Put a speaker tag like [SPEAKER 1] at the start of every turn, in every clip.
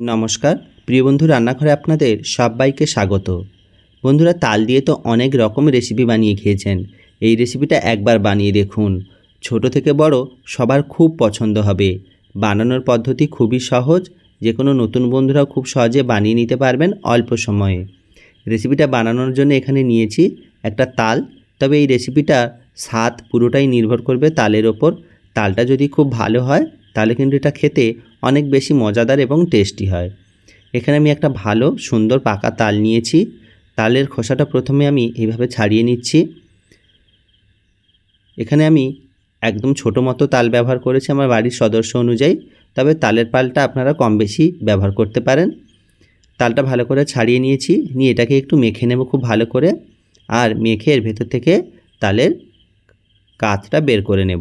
[SPEAKER 1] নমস্কার। প্রিয় বন্ধু, রান্নাঘরে আপনাদের সবাইকে স্বাগত। বন্ধুরা, তাল দিয়ে তো অনেক রকম রেসিপি বানিয়ে খেয়েছেন। এই রেসিপিটা একবার বানিয়ে দেখুন। ছোট থেকে বড় সবার খুব পছন্দ হবে। বানানোর পদ্ধতি খুবই সহজ। যে কোনো নতুন বন্ধুরাও খুব সহজে বানিয়ে নিতে পারবেন অল্প সময়ে। রেসিপিটা বানানোর জন্য এখানে নিয়েছি একটা তাল। তবে এই রেসিপিটা স্বাদ পুরোটাই নির্ভর করবে তালের ওপর। তালটা যদি খুব ভালো হয় তাহলে কিন্তু এটা খেতে অনেক বেশি মজাদার এবং টেস্টি হয়। এখানে আমি একটা ভালো, সুন্দর পাকা তাল নিয়েছি। তালের খোসাটা প্রথমে আমি এইভাবে ছাড়িয়ে নিচ্ছি। এখানে আমি একদম ছোটো মতো তাল ব্যবহার করেছি আমার বাড়ির সদস্য অনুযায়ী। তবে তালের পালটা আপনারা কম বেশি ব্যবহার করতে পারেন। তালটা ভালো করে ছাড়িয়ে নিয়েছি। নিয়ে এটাকে একটু মেখে নেব খুব ভালো করে। আর মেখে এর ভেতর থেকে তালের কাতটা বের করে নেব।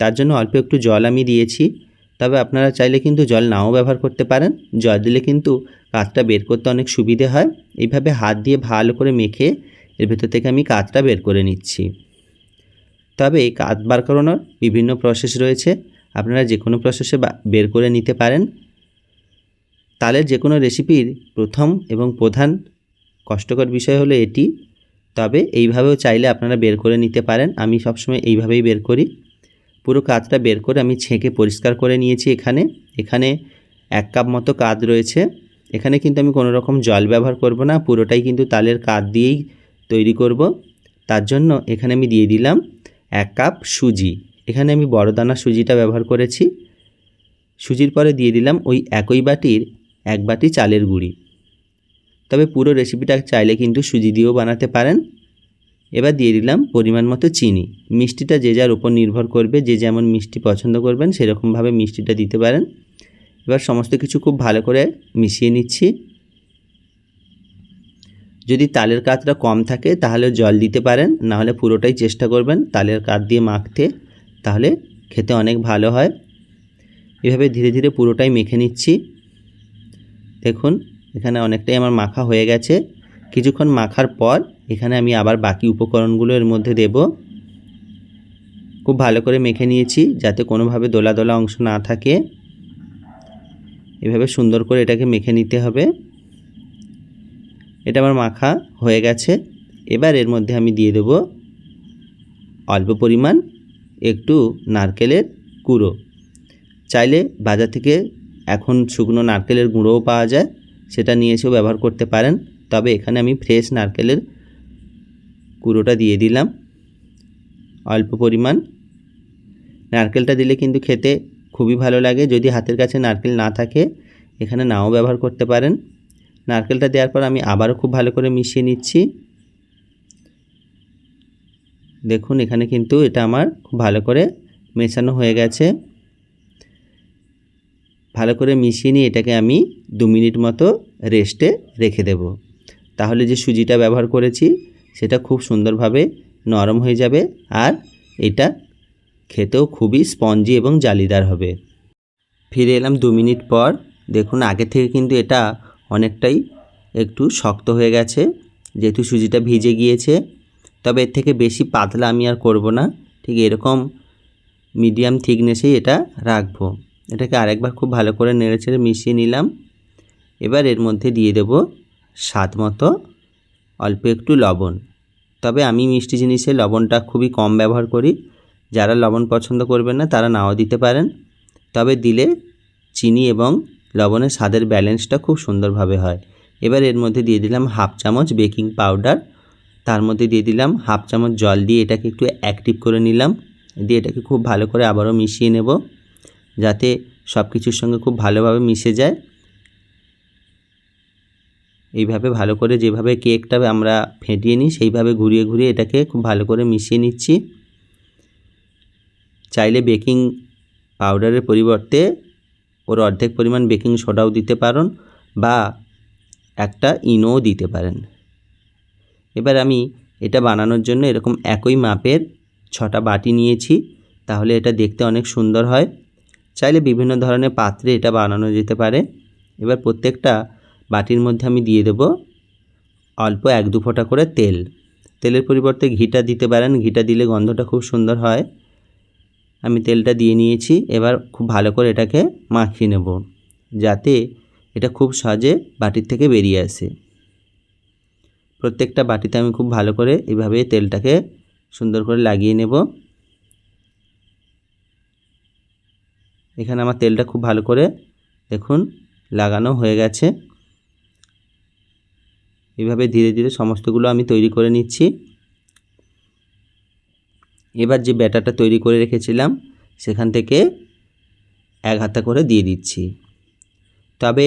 [SPEAKER 1] তার জন্য অল্প একটু জল আমি দিয়েছি। তবে আপনারা চাইলে কিন্তু জল নাও ব্যবহার করতে পারেন। জল দিলে কিন্তু কাতটা বের করতে অনেক সুবিধে হয়। এইভাবে হাত দিয়ে ভালো করে মেখে এর ভেতর থেকে আমি কাতটা বের করে নিচ্ছি। তবে এই কাত বার করানোর বিভিন্ন প্রসেস রয়েছে। আপনারা যে কোনো প্রসেসে বের করে নিতে পারেন। তালের যে কোনো রেসিপির প্রথম এবং প্রধান কষ্টকর বিষয় হলো এটি। তবে এইভাবেও চাইলে আপনারা বের করে নিতে পারেন। আমি সবসময় এইভাবেই বের করি। পুরো কাতটা বের করে আমি ছেঁকে পরিষ্কার করে নিয়েছি এখানে। এখানে এক কাপ মতো কাত রয়েছে। এখানে কিন্তু আমি কোনো রকম জল ব্যবহার করব না, পুরোটাই কিন্তু তালের কাত দিয়েই তৈরি করব। তার জন্য এখানে আমি দিয়ে দিলাম এক কাপ সুজি। এখানে আমি বড় দানা সুজিটা ব্যবহার করেছি। সুজির পরে দিয়ে দিলাম ওই একই বাটির এক বাটি চালের গুঁড়ি। তবে পুরো রেসিপিটা চাইলে কিন্তু সুজি দিয়েও বানাতে পারেন। এবার দিয়ে দিলাম পরিমাণ মতো চিনি। মিষ্টিটা যে যার উপর নির্ভর করবে, যে যেমন মিষ্টি পছন্দ করবেন, সেরকমভাবে মিষ্টিটা দিতে পারেন। এবার সমস্ত কিছু খুব ভালো করে মিশিয়ে নিচ্ছি। যদি তালের কাতটা কম থাকে, তাহলে জল দিতে পারেন, নাহলে পুরোটাই চেষ্টা করবেন তালের কাত দিয়ে মাখতে, তাহলে খেতে অনেক ভালো হয়। এভাবে ধীরে ধীরে পুরোটাই মেখে নিচ্ছি। দেখুন, এখানে অনেকটাই আমার মাখা হয়ে গেছে। কিছুক্ষণ মাখার পর এখানে আমি আবার বাকি উপকরণগুলো এর মধ্যে দেব। খুব ভালো করে মেখে নিয়েছি যাতে কোনোভাবে দোলা দোলা অংশ না থাকে। এভাবে সুন্দর করে এটাকে মেখে নিতে হবে। এটা আমার মাখা হয়ে গেছে। এবার এর মধ্যে আমি দিয়ে দেব অল্প পরিমাণ একটু নারকেলের গুঁড়ো। চাইলে বাজার থেকে এখন শুকনো নারকেলের গুঁড়োও পাওয়া যায়, সেটা নিয়ে এসেও ব্যবহার করতে পারেন। তবে এখানে আমি ফ্রেশ নারকেলের গুঁড়োটা দিয়ে দিলাম। অল্প পরিমাণ। নারকেলটা দিলে কিন্তু খেতে খুবই ভালো লাগে। যদি হাতের কাছে নারকেল না থাকে, এখানে নাও ব্যবহার করতে পারেন। নারকেলটা দেওয়ার পর আমি আবারও খুব ভালো করে মিশিয়ে নিচ্ছি। দেখুন, এখানে কিন্তু এটা আমার খুব ভালো করে মেশানো হয়ে গেছে। ভালো করে মিশিয়ে নিয়ে এটাকে আমি দু মিনিট মতো রেস্টে রেখে দেব। তাহলে যে সুজিটা ব্যবহার করেছি সেটা খুব সুন্দরভাবে নরম হয়ে যাবে আর এটা খেতেও খুবই স্পঞ্জি এবং জালিদার হবে। ফিরে এলাম দু মিনিট পর। দেখুন, আগে থেকে কিন্তু এটা অনেকটাই একটু শক্ত হয়ে গেছে, যেহেতু সুজিটা ভিজে গিয়েছে। তবে এর থেকে বেশি পাতলা আমি আর করব না। ঠিক এরকম মিডিয়াম থিকনেসেই এটা রাখব। এটাকে আরেকবার খুব ভালো করে নেড়ে চেড়ে মিশিয়ে নিলাম। এবার এর মধ্যে দিয়ে দেব স্বাদ মতো অল্প একটু লবণ। তবে আমি মিষ্টি জিনিসে লবণটা খুবই কম ব্যবহার করি। যারা লবণ পছন্দ করবেন না, তারা নাও দিতে পারেন। তবে দিলে চিনি এবং লবণের স্বাদের ব্যালেন্সটা খুব সুন্দরভাবে হয়। এবার এর মধ্যে দিয়ে দিলাম হাফ চামচ বেকিং পাউডার। তার মধ্যে দিয়ে দিলাম হাফ চামচ জল দিয়ে এটাকে একটু অ্যাক্টিভ করে নিলাম। দিয়ে এটাকে খুব ভালো করে আবারও মিশিয়ে নেব। যাতে সব কিছুর সঙ্গে খুব ভালোভাবে মিশে যায়। এইভাবে ভালো করে যেভাবে কেকটা আমরা ফেটিয়ে নিই, সেইভাবে ঘুরিয়ে ঘুরিয়ে এটাকে খুব ভালো করে মিশিয়ে নিচ্ছি। চাইলে বেকিং পাউডারের পরিবর্তে ওর অর্ধেক পরিমাণ বেকিং সোডাও দিতে পারেন বা একটা ইনোও দিতে পারেন। এবার আমি এটা বানানোর জন্য এরকম একই মাপের ছটা বাটি নিয়েছি, তাহলে এটা দেখতে অনেক সুন্দর হয়। চাইলে বিভিন্ন ধরনের পাত্রে এটা বানানো যেতে পারে। এবার প্রত্যেকটা বাটির মধ্যে আমি দিয়ে দেব অল্প এক দু ফোঁটা করে তেল। তেলের পরিবর্তে ঘিটা দিতে পারেন। ঘিটা দিলে গন্ধটা খুব সুন্দর হয়। আমি তেলটা দিয়ে নিয়েছি। এবার খুব ভালো করে এটাকে মাখিয়ে নেব যাতে এটা খুব সহজে বাটির থেকে বেরিয়ে আসে। প্রত্যেকটা বাটিতে আমি খুব ভালো করে এভাবে তেলটাকে সুন্দর করে লাগিয়ে নেব। এখানে আমার তেলটা খুব ভালো করে দেখুন, লাগানো হয়ে গেছে। এভাবে ধীরে ধীরে সমস্তগুলো আমি তৈরি করে নিচ্ছি। এবার যে ব্যাটারটা তৈরি করে রেখেছিলাম, সেখান থেকে এক হাতা করে দিয়ে দিচ্ছি। তবে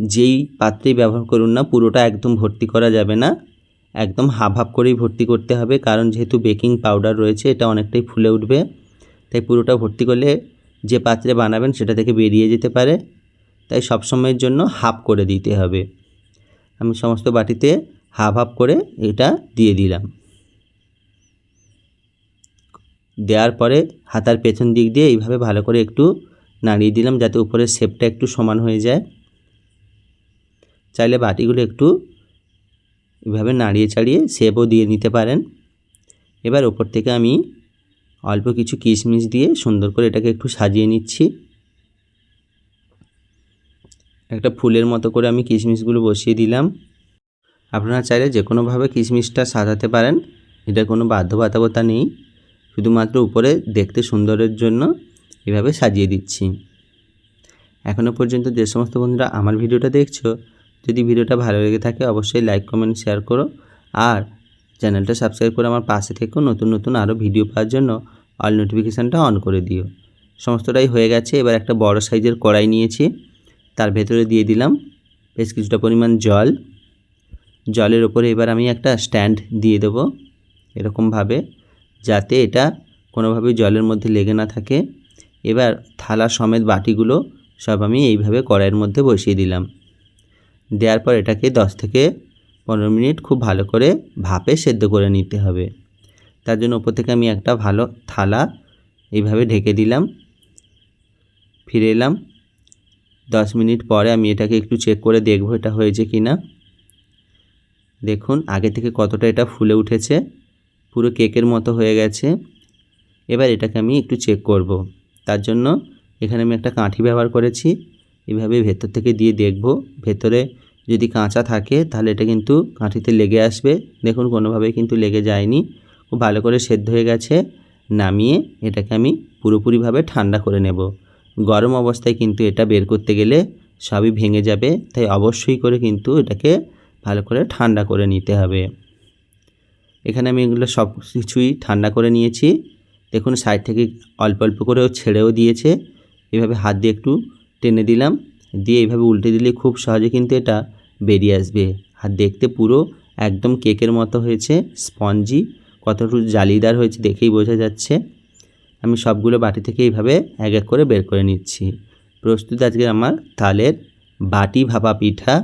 [SPEAKER 1] যেই পাত্রেই ব্যবহার করুন না, পুরোটা একদম ভর্তি করা যাবে না। একদম হাফ হাফ করেই ভর্তি করতে হবে, কারণ যেহেতু বেকিং পাউডার রয়েছে, এটা অনেকটাই ফুলে উঠবে। তাই পুরোটা ভর্তি করলে যে পাত্রে বানাবেন, সেটা থেকে বেরিয়ে যেতে পারে। তাই সবসময়ের জন্য হাফ করে দিতে হবে। আমি সমস্ত বাটিতে হাফ হাফ করে এটা দিয়ে দিলাম। দেওয়ার পরে হাতার পেছন দিক দিয়ে এইভাবে ভালো করে একটু নাড়িয়ে দিলাম যাতে উপরের শেপটা একটু সমান হয়ে যায়। চাইলে বাটিগুলো একটু এভাবে নাড়িয়ে চাড়িয়ে শেপও দিয়ে নিতে পারেন। এবার ওপর থেকে আমি অল্প কিছু কিশমিশ দিয়ে সুন্দর করে এটাকে একটু সাজিয়ে নিচ্ছি। একটা ফুলের মতো করে আমি কিশমিশগুলো বসিয়ে দিলাম। আপনারা চাইলে যে কোনোভাবে কিশমিশটা সাজাতে পারেন। এটা কোনো বাধ্যবাধকতা নেই। শুধুমাত্র উপরে দেখতে সুন্দরের জন্য এভাবে সাজিয়ে দিচ্ছি। এখনও পর্যন্ত যে সমস্ত বন্ধুরা আমার ভিডিওটা দেখছ, যদি ভিডিওটা ভালো লেগে থাকে অবশ্যই লাইক কমেন্ট শেয়ার করো। আর চ্যানেলটা সাবস্ক্রাইব করে আমার পাশে থেকেও নতুন নতুন আরও ভিডিও পাওয়ার জন্য অল নোটিফিকেশানটা অন করে দিও। সমস্তটাই হয়ে গেছে। এবার একটা বড় সাইজের কড়াই নিয়েছি। তার ভেতরে দিয়ে দিলাম বেশ কিছুটা পরিমাণ জল। জলের ওপরে এবার আমি একটা স্ট্যান্ড দিয়ে দেবো এরকমভাবে যাতে এটা কোনোভাবে জলের মধ্যে লেগে না থাকে। এবার থালা সমেত বাটিগুলো সব আমি এইভাবে কড়াইয়ের মধ্যে বসিয়ে দিলাম। দেওয়ার পর এটাকে 10 থেকে পনেরো মিনিট খুব ভালো করে ভাপে সেদ্ধ করে নিতে হবে। তার জন্য ওপর থেকে আমি একটা ভালো থালা এইভাবে ঢেকে দিলাম। ফিরে এলাম। দশ মিনিট পরে আমি এটাকে একটু চেক করে দেখব এটা হয়েছে কি না দেখুন, আগে থেকে কতটা এটা ফুলে উঠেছে, পুরো কেকের মতো হয়ে গেছে। এবার এটাকে আমি একটু চেক করব। তার জন্য এখানে আমি একটা কাঠি ব্যবহার করেছি, এভাবে ভেতর থেকে দিয়ে দেখব। ভেতরে যদি কাঁচা থাকে, তাহলে এটা কিন্তু কাঠিতে লেগে আসবে। দেখুন, কোনোভাবেই কিন্তু লেগে যায়নি। খুব ভালো করে সেদ্ধ হয়ে গেছে। নামিয়ে এটাকে আমি পুরোপুরিভাবে ঠান্ডা করে নেব। গরম অবস্থায় কিন্তু এটা বের করতে গেলে সবই ভেঙে যাবে। তাই অবশ্যই করে কিন্তু এটাকে ভালো করে ঠান্ডা করে নিতে হবে। এখানে আমি এগুলো সব কিছুই ঠান্ডা করে নিয়েছি। দেখুন, সাইড থেকে অল্প অল্প করেও ছেড়েও দিয়েছে। এভাবে হাত দিয়ে একটু টেনে দিলাম। দিয়ে এইভাবে উল্টে দিলে খুব সহজে কিন্তু এটা বেরিয়ে আসবে। আর দেখতে পুরো একদম কেকের মতো হয়েছে, স্পঞ্জি। কতটুকু জালিদার হয়েছে দেখেই বোঝা যাচ্ছে। আমি সবগুলো বাটি থেকে এইভাবে এক এক করে বের করে নিচ্ছি। প্রস্তুত আজকে আমার তালের বাটি ভাপা পিঠা